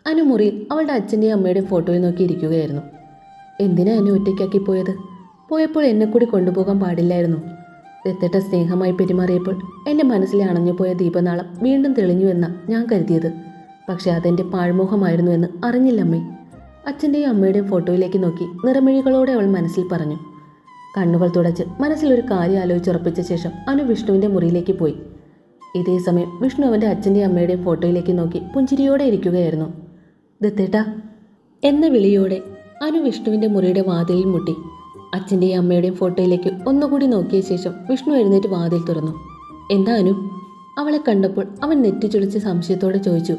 A: അനു മുറിയിൽ അവളുടെ അച്ഛന്റെയും അമ്മയുടെയും ഫോട്ടോയിൽ നോക്കി ഇരിക്കുകയായിരുന്നു. എന്തിനാ എന്നെ ഒറ്റയ്ക്കാക്കി പോയത്? പോയപ്പോൾ എന്നെ കൂടി കൊണ്ടുപോകാൻ പാടില്ലായിരുന്നു. ദത്തേട്ട സ്നേഹമായി പെരുമാറിയപ്പോൾ എന്റെ മനസ്സിലെ അണഞ്ഞുപോയ ദീപനാളം വീണ്ടും തെളിഞ്ഞു എന്ന ഞാൻ കരുതിയത്. പക്ഷേ അതെന്റെ പാഴ്മോഹമായിരുന്നു എന്ന് അറിഞ്ഞില്ലമ്മേ അച്ഛന്റെയും അമ്മയുടെയും ഫോട്ടോയിലേക്ക് നോക്കി നിറമിഴികളോടെ അവൾ മനസ്സിൽ പറഞ്ഞു. കണ്ണുകൾ തുടച്ച് മനസ്സിലൊരു കാര്യം ആലോചിച്ചുറപ്പിച്ച ശേഷം അനു വിഷ്ണുവിന്റെ മുറിയിലേക്ക് പോയി. ഇതേ സമയം വിഷ്ണു അവന്റെ അച്ഛന്റെയും അമ്മയുടെയും ഫോട്ടോയിലേക്ക് നോക്കി പുഞ്ചിരിയോടെ ഇരിക്കുകയായിരുന്നു. ദത്തേട്ട എന്ന വിളിയോടെ അനു വിഷ്ണുവിന്റെ മുറിയുടെ വാതിലിൽ മുട്ടി. അച്ഛന്റെയും അമ്മയുടെയും ഫോട്ടോയിലേക്ക് ഒന്നുകൂടി നോക്കിയ ശേഷം വിഷ്ണു എഴുന്നേറ്റ് വാതിൽ തുറന്നു. എന്താ അനു? അവളെ കണ്ടപ്പോൾ അവൻ നെറ്റിച്ചുളിച്ച് സംശയത്തോടെ ചോദിച്ചു.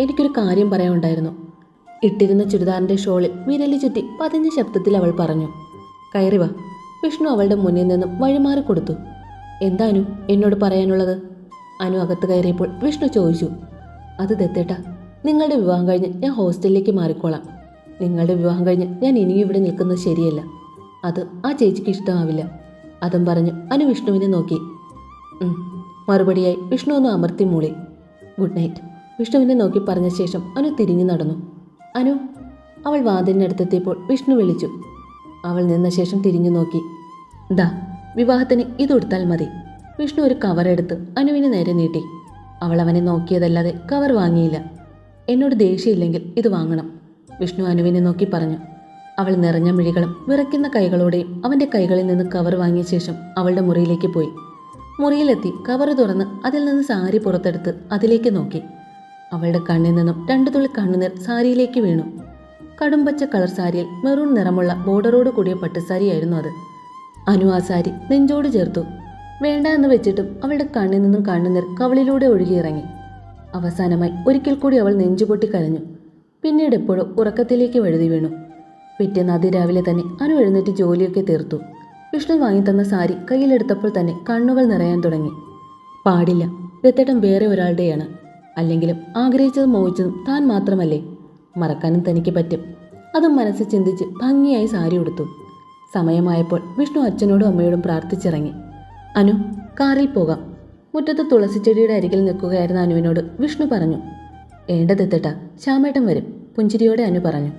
A: എനിക്കൊരു കാര്യം പറയാനുണ്ടായിരുന്നു. ഇട്ടിരുന്ന ചുരിദാറിന്റെ ഷോളിൽ വിരലി ചുറ്റി പതിഞ്ഞ ശബ്ദത്തിൽ അവൾ പറഞ്ഞു കയറി വാ. വിഷ്ണു അവളുടെ മുന്നിൽ നിന്നും വഴിമാറി കൊടുത്തു എന്താ എന്നോട് പറയാനുള്ളത്? അനു അകത്ത് കയറിയപ്പോൾ വിഷ്ണു ചോദിച്ചു അത് ദത്തേട്ട നിങ്ങളുടെ വിവാഹം കഴിഞ്ഞ് ഞാൻ ഹോസ്റ്റലിലേക്ക് മാറിക്കോളാം. നിങ്ങളുടെ വിവാഹം കഴിഞ്ഞ് ഞാൻ ഇനിയും ഇവിടെ നിൽക്കുന്നത് ശരിയല്ല. അത് ആ ചേച്ചിക്ക് ഇഷ്ടമാവില്ല. അതും പറഞ്ഞു അനു വിഷ്ണുവിനെ നോക്കി. മറുപടിയായി വിഷ്ണു ഒന്ന് അമർത്തി മൂളി. Good night. വിഷ്ണുവിനെ നോക്കി പറഞ്ഞ ശേഷം അനു തിരിഞ്ഞു നടന്നു. അനു അവൾ വാതിലിനടുത്തെത്തിയപ്പോൾ വിഷ്ണു വിളിച്ചു. അവൾ നിന്ന ശേഷം തിരിഞ്ഞു നോക്കി. ദാ വിവാഹത്തിന് ഇതൊടുത്താൽ മതി. വിഷ്ണു ഒരു കവർ എടുത്ത് അനുവിന് നേരെ നീട്ടി. അവൾ അവനെ നോക്കിയതല്ലാതെ കവർ വാങ്ങിയില്ല. എന്നോട് ദേഷ്യമില്ലെങ്കിൽ ഇത് വാങ്ങണം. വിഷ്ണു അനുവിനെ നോക്കി പറഞ്ഞു. അവൾ നിറഞ്ഞ മിഴികളും വിറയ്ക്കുന്ന കൈകളോടെയും അവന്റെ കൈകളിൽ നിന്ന് കവർ വാങ്ങിയ ശേഷം അവളുടെ മുറിയിലേക്ക് പോയി. മുറിയിലെത്തി കവർ തുറന്ന് അതിൽ നിന്ന് സാരി പുറത്തെടുത്ത് അതിലേക്ക് നോക്കി. അവളുടെ കണ്ണിൽ നിന്നും രണ്ടു തുള്ളി കണ്ണുനീർ സാരിയിലേക്ക് വീണു. കടുംപച്ച കളർ സാരിയിൽ മെറൂൺ നിറമുള്ള ബോർഡറോട് കൂടിയ പട്ടുസാരിയായിരുന്നു അത്. അനു ആ സാരി നെഞ്ചോട് ചേർത്തു. വേണ്ട എന്ന് വെച്ചിട്ടും അവളുടെ കണ്ണിൽ നിന്നും കണ്ണുനീർ കവളിലൂടെ ഒഴുകിയിറങ്ങി അവസാനമായി ഒരിക്കൽ കൂടി അവൾ നെഞ്ചുപൊട്ടി കരഞ്ഞു. പിന്നീട് എപ്പോഴും ഉറക്കത്തിലേക്ക് വഴുതി വീണു. പിറ്റേന്ന് അതിരാവിലെ തന്നെ അനു എഴുന്നേറ്റ് ജോലിയൊക്കെ തീർത്തു. വിഷ്ണു വാങ്ങിത്തന്ന സാരി കയ്യിലെടുത്തപ്പോൾ തന്നെ കണ്ണുകൾ നിറയാൻ തുടങ്ങി. പാടില്ല ദത്തേട്ടൻ വേറെ ഒരാളുടെയാണ്. അല്ലെങ്കിലും ആഗ്രഹിച്ചതും മോഹിച്ചതും താൻ മാത്രമല്ലേ? മറക്കാനും തനിക്ക് പറ്റും. അതും മനസ്സിൽ ചിന്തിച്ച് ഭംഗിയായി സാരി ഉടുത്തു. സമയമായപ്പോൾ വിഷ്ണു അച്ഛനോടും അമ്മയോടും പ്രാർത്ഥിച്ചിറങ്ങി. അനു കാറിൽ പോകാം. മുറ്റത്ത് തുളസിച്ചെടിയുടെ അരികിൽ നിൽക്കുകയായിരുന്ന അനുവിനോട് വിഷ്ണു പറഞ്ഞു ഏണ്ടതെത്തട്ട ശ്യാമേട്ടൻ വരും പുഞ്ചിരിയോടെ അനു പറഞ്ഞു.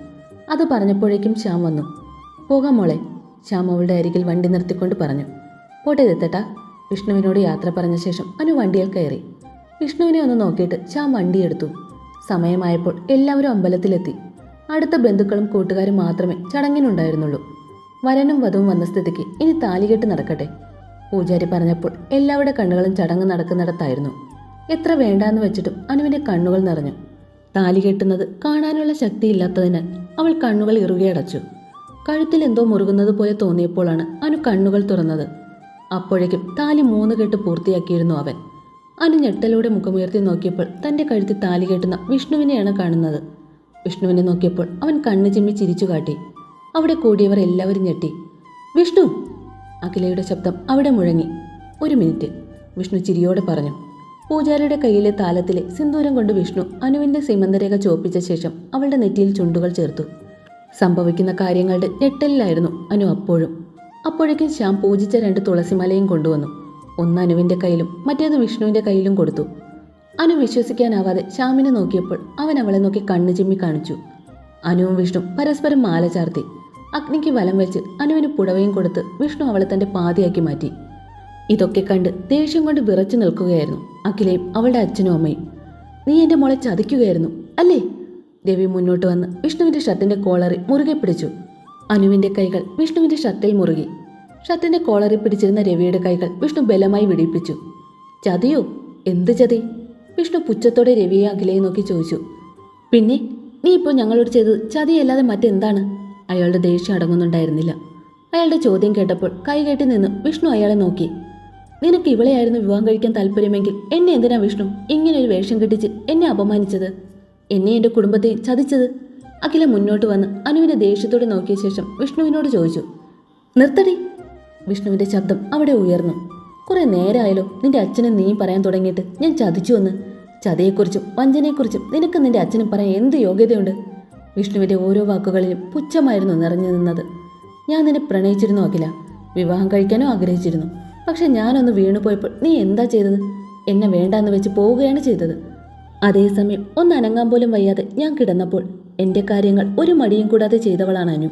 A: അത് പറഞ്ഞപ്പോഴേക്കും ശ്യാം വന്നു. പോകാം മോളെ ശ്യാം അവളുടെ അരികിൽ വണ്ടി നിർത്തിക്കൊണ്ട് പറഞ്ഞു. പോട്ടെ ദത്തട്ട വിഷ്ണുവിനോട് യാത്ര പറഞ്ഞ ശേഷം അനു വണ്ടിയിൽ കയറി. വിഷ്ണുവിനെ ഒന്ന് നോക്കിയിട്ട് ശ്യാം വണ്ടിയെടുത്തു സമയമായപ്പോൾ എല്ലാവരും അമ്പലത്തിലെത്തി. അടുത്ത ബന്ധുക്കളും കൂട്ടുകാരും മാത്രമേ ചടങ്ങിനുണ്ടായിരുന്നുള്ളൂ. വരനും വധുവും വന്ന സ്ഥിതിക്ക് ഇനി താലികെട്ട് നടക്കട്ടെ? പൂജാരി പറഞ്ഞപ്പോൾ എല്ലാവരുടെ കണ്ണുകളും ചടങ്ങ് നടക്കുന്നിടത്തായിരുന്നു. എത്ര വേണ്ടാന്ന് വെച്ചിട്ടും അനുവിന്റെ കണ്ണുകൾ നിറഞ്ഞു. താലി കെട്ടുന്നത് കാണാനുള്ള ശക്തിയില്ലാത്തതിനാൽ അവൾ കണ്ണുകൾ ഇറുകയടച്ചു കഴുത്തിൽ എന്തോ മുറുകുന്നത് പോലെ തോന്നിയപ്പോഴാണ് അനു കണ്ണുകൾ തുറന്നത്. അപ്പോഴേക്കും താലി മൂന്ന് കെട്ട് പൂർത്തിയാക്കിയിരുന്നു അവൻ. അനു ഞെട്ടലോടെ മുഖമുയർത്തി നോക്കിയപ്പോൾ തന്റെ കഴുത്തിൽ താലി കെട്ടുന്ന വിഷ്ണുവിനെയാണ് കാണുന്നത്. വിഷ്ണുവിനെ നോക്കിയപ്പോൾ അവൻ കണ്ണു ചിമ്മി ചിരിച്ചു കാട്ടി. അവിടെ കൂടിയവർ എല്ലാവരും ഞെട്ടി. വിഷ്ണു! അഖിലയുടെ ശബ്ദം അവിടെ മുഴങ്ങി. ഒരു മിനിറ്റ്. വിഷ്ണു ചിരിയോടെ പറഞ്ഞു. പൂജാരിയുടെ കയ്യിലെ താലത്തിലെ സിന്ദൂരം കൊണ്ട് വിഷ്ണു അനുവിന്റെ സീമന്തരേഖ ചോപ്പിച്ച ശേഷം അവളുടെ നെറ്റിയിൽ ചുണ്ടുകൾ ചേർത്തു. സംഭവിക്കുന്ന കാര്യങ്ങളുടെ ഞെട്ടലിലായിരുന്നു അനു അപ്പോഴും. അപ്പോഴേക്കും ശ്യാം പൂജിച്ച രണ്ട് തുളസിമലയും കൊണ്ടുവന്നു. ഒന്ന് അനുവിന്റെ കയ്യിലും മറ്റേത് വിഷ്ണുവിന്റെ കയ്യിലും കൊടുത്തു. അനു വിശ്വസിക്കാനാവാതെ ശ്യാമിനെ നോക്കിയപ്പോൾ അവൻ അവളെ നോക്കി കണ്ണു ചിമ്മി കാണിച്ചു. അനുവും വിഷ്ണു പരസ്പരം മാല ചാർത്തി. അഗ്നിക്ക് വലം വെച്ച് അനുവിന് പുടവയും കൊടുത്ത് വിഷ്ണു അവളെ തന്റെ പാതിയാക്കി മാറ്റി. ഇതൊക്കെ കണ്ട് ദേഷ്യം കൊണ്ട് വിറച്ചു നിൽക്കുകയായിരുന്നു. അഖിലയും അവളുടെ അച്ഛനും അമ്മയും. നീ എന്റെ മോളെ ചതിക്കുകയായിരുന്നു അല്ലേ? രവി മുന്നോട്ട് വന്ന് വിഷ്ണുവിന്റെ ഷർട്ടിന്റെ കോളറി മുറുകെ പിടിച്ചു. അനുവിന്റെ കൈകൾ വിഷ്ണുവിന്റെ ഷർട്ടിൽ മുറുകി. ഷർട്ടിന്റെ കോളറിൽ പിടിച്ചിരുന്ന രവിയുടെ കൈകൾ വിഷ്ണു ബലമായി വിടിപ്പിച്ചു. ചതിയോ? എന്ത് ചതി? വിഷ്ണു പുച്ഛത്തോടെ രവിയെ അഖിലയെ നോക്കി ചോദിച്ചു. പിന്നെ നീ ഇപ്പോൾ ഞങ്ങളോട് ചെയ്തത് ചതിയല്ലാതെ മറ്റെന്താണ്? അയാളുടെ ദേഷ്യം അടങ്ങുന്നുണ്ടായിരുന്നില്ല. അയാളുടെ ചോദ്യം കേട്ടപ്പോൾ കൈകെട്ടി നിന്ന് വിഷ്ണു അയാളെ നോക്കി. നിനക്ക് ഇവളെയായിരുന്നു വിവാഹം കഴിക്കാൻ താല്പര്യമെങ്കിൽ എന്നെ എന്തിനാ വിഷ്ണു ഇങ്ങനെ ഒരു വേഷം കെട്ടിച്ച് എന്നെ അപമാനിച്ചത്? എന്നെ എന്റെ കുടുംബത്തെ ചതിച്ചത്? അഖില മുന്നോട്ട് വന്ന് അനുവിനെ ദേഷ്യത്തോടെ നോക്കിയ ശേഷം വിഷ്ണുവിനോട് ചോദിച്ചു. നിർത്തടി വിഷ്ണുവിന്റെ ശബ്ദം അവിടെ ഉയർന്നു. കുറെ നേരമായല്ലോ നിന്റെ അച്ഛനും നീ പറയാൻ തുടങ്ങിയിട്ട്. ഞാൻ ചതിച്ചു എന്ന്. ചതിയെക്കുറിച്ചും വഞ്ചനയെക്കുറിച്ചും നിനക്ക് നിന്റെ അച്ഛനും പറയാൻ എന്ത് യോഗ്യതയുണ്ട്? വിഷ്ണുവിന്റെ ഓരോ വാക്കുകളിലും പുച്ഛമായിരുന്നു നിറഞ്ഞു നിന്നത്. ഞാൻ നിന്നെ പ്രണയിച്ചിരുന്നു അഖില. വിവാഹം കഴിക്കാനോ ആഗ്രഹിച്ചിരുന്നു. പക്ഷെ ഞാനൊന്ന് വീണു പോയപ്പോൾ നീ എന്താ ചെയ്തത്? എന്നെ വേണ്ടാന്ന് വെച്ച് പോവുകയാണ് ചെയ്തത്. അതേസമയം ഒന്ന് അനങ്ങാൻ പോലും വയ്യാതെ ഞാൻ കിടന്നപ്പോൾ എന്റെ കാര്യങ്ങൾ ഒരു മടിയും കൂടാതെ ചെയ്തവളാണ് അനു.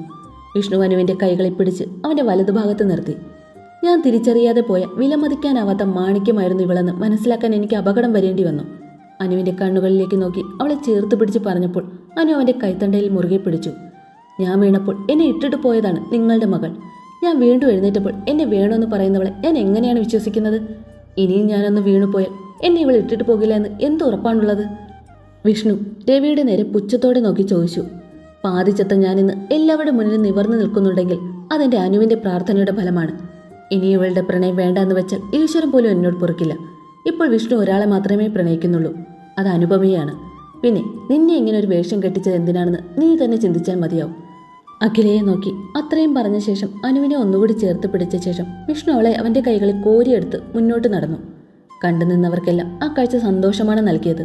A: വിഷ്ണു കൈകളെ പിടിച്ച് അവന്റെ വലതുഭാഗത്ത് നിർത്തി. ഞാൻ തിരിച്ചറിയാതെ പോയ വിലമതിക്കാനാവാത്ത മാണിക്യമായിരുന്നു ഇവളെന്ന് മനസ്സിലാക്കാൻ എനിക്ക് അപകടം വരേണ്ടി വന്നു. അനുവിന്റെ കണ്ണുകളിലേക്ക് നോക്കി അവളെ ചേർത്ത് പിടിച്ച് പറഞ്ഞപ്പോൾ അനു അവന്റെ കൈത്തണ്ടയിൽ മുറുകെ പിടിച്ചു. ഞാൻ വീണപ്പോൾ എന്നെ ഇട്ടിട്ട് പോയതാണ് നിങ്ങളുടെ മകൾ. ഞാൻ വീണ്ടും എഴുന്നേറ്റപ്പോൾ എന്നെ വേണമെന്ന് പറയുന്നവളെ ഞാൻ എങ്ങനെയാണ് വിശ്വസിക്കുന്നത്? ഇനിയും ഞാനൊന്ന് വീണുപോയാൽ എന്നെ ഇവൾ ഇട്ടിട്ട് പോകില്ല എന്ന് എന്ത് ഉറപ്പാണുള്ളത്? വിഷ്ണു രവിയുടെ നേരെ പുച്ഛത്തോടെ നോക്കി ചോദിച്ചു. പാതിച്ചത്ത ഞാനിന്ന് എല്ലാവരുടെ മുന്നിൽ നിവർന്നു നിൽക്കുന്നുണ്ടെങ്കിൽ അതെന്റെ അനുവിന്റെ പ്രാർത്ഥനയുടെ ഫലമാണ്. ഇനി ഇവളുടെ പ്രണയം വേണ്ടെന്ന് വെച്ചാൽ ഈശ്വരൻ പോലും എന്നോട് പൊറുക്കില്ല. ഇപ്പോൾ വിഷ്ണു ഒരാളെ മാത്രമേ പ്രണയിക്കുന്നുള്ളൂ. അത് അനുപമയാണ്. പിന്നെ നിന്നെ ഇങ്ങനെ ഒരു വേഷം കെട്ടിച്ചത് എന്തിനാണെന്ന് നീ തന്നെ ചിന്തിച്ചാൽ മതിയാവും. അഖിലയെ നോക്കി അത്രയും പറഞ്ഞ ശേഷം അനുവിനെ ഒന്നുകൂടി ചേർത്ത് പിടിച്ച ശേഷം വിഷ്ണു അവളെ അവന്റെ കൈകളിൽ കോരിയെടുത്ത് മുന്നോട്ട് നടന്നു. കണ്ടു നിന്നവർക്കെല്ലാം ആ കാഴ്ച സന്തോഷമാണ് നൽകിയത്.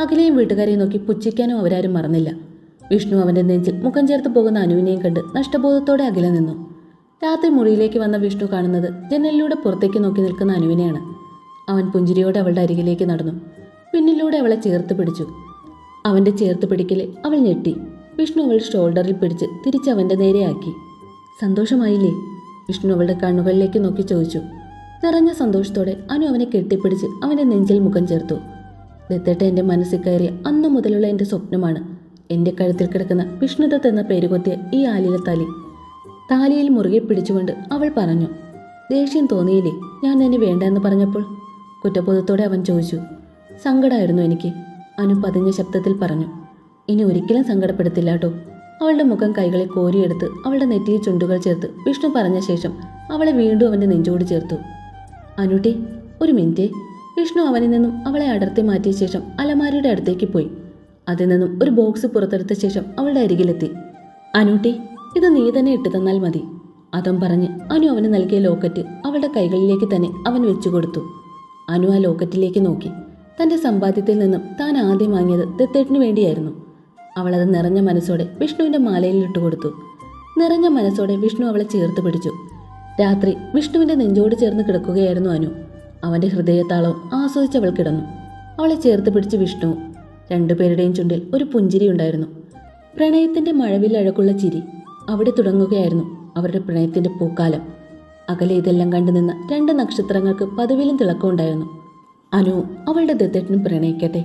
A: അഖിലയും വീട്ടുകാരെയും നോക്കി പുച്ഛിക്കാനും അവരാരും മറന്നില്ല. വിഷ്ണു അവന്റെ നെഞ്ചിൽ മുഖം ചേർത്ത് പോകുന്ന അനുവിനെയും കണ്ട് നഷ്ടബോധത്തോടെ അകലെ നിന്നു. രാത്രി മുറിയിലേക്ക് വന്ന വിഷ്ണു കാണുന്നത് ജനലിലൂടെ പുറത്തേക്ക് നോക്കി നിൽക്കുന്ന അനുവിനെയാണ്. അവൻ പുഞ്ചിരിയോടെ അവളുടെ അരികിലേക്ക് നടന്നു. പിന്നിലൂടെ അവളെ ചേർത്ത് പിടിച്ചു. അവന്റെ ചേർത്ത് പിടിക്കൽ അവൾ ഞെട്ടി. വിഷ്ണു അവളുടെ ഷോൾഡറിൽ പിടിച്ച് തിരിച്ച് അവന്റെ നേരെയാക്കി സന്തോഷമായില്ലേ? വിഷ്ണു അവളുടെ കണ്ണുകളിലേക്ക് നോക്കി ചോദിച്ചു. നിറഞ്ഞ സന്തോഷത്തോടെ അനു അവനെ കെട്ടിപ്പിടിച്ച് അവന്റെ നെഞ്ചിൽ മുഖം ചേർത്തു. ദത്തേട്ട എന്റെ മനസ്സിൽ കയറിയ അന്നു മുതലുള്ള എന്റെ സ്വപ്നമാണ്. എന്റെ കഴുത്തിൽ കിടക്കുന്ന വിഷ്ണുദത്ത് എന്ന പേര് കൊത്തിയ ഈ ആലില തലി. താലിയിൽ മുറുകെ പിടിച്ചുകൊണ്ട് അവൾ പറഞ്ഞു ദേഷ്യം തോന്നിയില്ലേ? ഞാൻ എന്നെ വേണ്ട എന്ന് പറഞ്ഞപ്പോൾ? കുറ്റബോധത്തോടെ അവൻ ചോദിച്ചു സങ്കടമായിരുന്നു എനിക്ക് അനു പതിഞ്ഞ ശബ്ദത്തിൽ പറഞ്ഞു ഇനി ഒരിക്കലും സങ്കടപ്പെടുത്തില്ല കേട്ടോ അവളുടെ മുഖം കൈകളെ കോരിയെടുത്ത് അവളുടെ നെറ്റിയിൽ ചുണ്ടുകൾ ചേർത്ത് വിഷ്ണു പറഞ്ഞ ശേഷം അവളെ വീണ്ടും അവന്റെ നെഞ്ചോട് ചേർത്തു. അനുട്ടി ഒരു മിനിറ്റേ. വിഷ്ണു അവനിൽ നിന്നും അവളെ അടർത്തി മാറ്റിയ ശേഷം അലമാരയുടെ അടുത്തേക്ക് പോയി. അതിൽ നിന്നും ഒരു ബോക്സ് പുറത്തെടുത്ത ശേഷം അവളുടെ അരികിലെത്തി. അനുട്ടി ഇത് നീ തന്നെ ഇട്ടു തന്നാൽ മതി അതും പറഞ്ഞ് അനു അവന് നൽകിയ ലോക്കറ്റ് അവളുടെ കൈകളിലേക്ക് തന്നെ അവൻ വെച്ചു കൊടുത്തു. അനു ആ ലോക്കറ്റിലേക്ക് നോക്കി. തന്റെ സമ്പാദ്യത്തിൽ നിന്നും താൻ ആദ്യം വാങ്ങിയത് ദത്തേട്ടിന് വേണ്ടിയായിരുന്നു. അവളത് നിറഞ്ഞ മനസ്സോടെ വിഷ്ണുവിന്റെ മാലയിൽ ഇട്ടു കൊടുത്തു. നിറഞ്ഞ മനസ്സോടെ വിഷ്ണു അവളെ ചേർത്ത് പിടിച്ചു. രാത്രി വിഷ്ണുവിന്റെ നെഞ്ചോട് ചേർന്ന് കിടക്കുകയായിരുന്നു അനു. അവന്റെ ഹൃദയത്താളവും അവൾ കിടന്നു. അവളെ ചേർത്ത് പിടിച്ച് വിഷ്ണു രണ്ടുപേരുടെയും ചുണ്ടിൽ ഒരു പുഞ്ചിരി ഉണ്ടായിരുന്നു. പ്രണയത്തിന്റെ മഴവിൽ അഴകുള്ള ചിരി അവിടെ തുടങ്ങുകയായിരുന്നു അവരുടെ പ്രണയത്തിന്റെ പൂക്കാലം. അകലെ ഇതെല്ലാം കണ്ടു നിന്ന രണ്ട് നക്ഷത്രങ്ങൾക്ക് പതിവിലും തിളക്കമുണ്ടായിരുന്നു. അനു അവളുടെ ദത്തേട്ടനും പ്രണയിക്കട്ടെ.